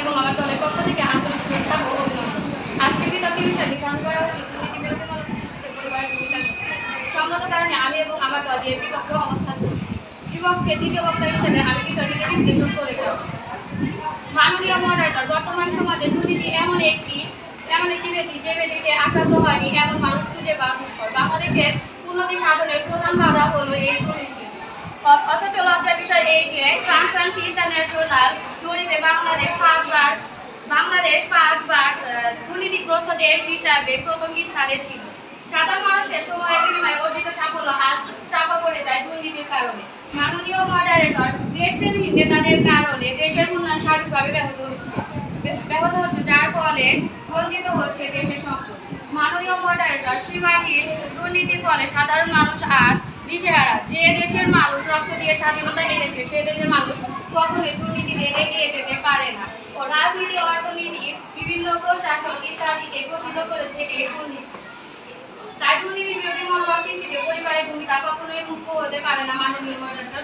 এবং আমার দলের পক্ষ থেকে আন্তরিক শুভেচ্ছা ও অভিনন্দন। আজকে বিতর্কের বিষয় নির্ধারণ করা ভূমিকা নিয়ে। কারণে আমি এবং আমার দল এর বিপক্ষে অবস্থান করছি। বিপক্ষে দ্বিতীয় বক্তা হিসেবে আমি বিষয়টিকে বিশ্লেষণ করে মাননীয় মডারেটর বর্তমান সমাজে দুর্নীতি এমন একটি এমন একটি ব্যাধি যে ব্যাধিতে আক্রান্ত হয়নি, এমন মানুষ খুঁজে দুষ্কর। বাংলাদেশের উন্নতি সাধনের প্রধান বাধা হলো এই দুর্নীতি। বিষয় এই ট্রান্সপারেন্সি ইন্টারন্যাশনাল জরিপে বাংলাদেশ পাঁচবার বাংলাদেশ পাঁচবার দুর্নীতিগ্রস্ত দেশ হিসাবে প্রথম স্থানে ছিল। সাধারণ মানুষের সময়ের বিনিময়ে অর্জিত সাফল্য আজ চাপা পড়ে যায় দুর্নীতির কারণে। মাননীয় মডারেটর দেশপ্রেমী নেতাদের কারণে দেশের উন্নয়ন সার্বিকভাবে ব্যাহত হচ্ছে। ব্যাহত হচ্ছে যার ফলে বঞ্চিত হচ্ছে দেশের সম্পদ। মাননীয় মডারেটর সীমাহীন দুর্নীতির ফলে সাধারণ মানুষ আজ দিশেহারা যে দেশের মানুষ রক্ত দিয়ে স্বাধীনতা এনেছে সে দেশের মানুষ কখনোই দুর্নীতি দিয়ে এগিয়ে যেতে পারে না। ও রাজনীতি, অর্থনীতি, বিভিন্ন প্রশাসন ইত্যাদিকে ঘোষিত করেছে এই দুর্নীতি। তাই দুর্নীতি বিরোধী মনোভাব সৃষ্টিতে পরিবারের ভূমিকা কখনোই মুখ্য হতে পারে না মাননীয় মডারেটর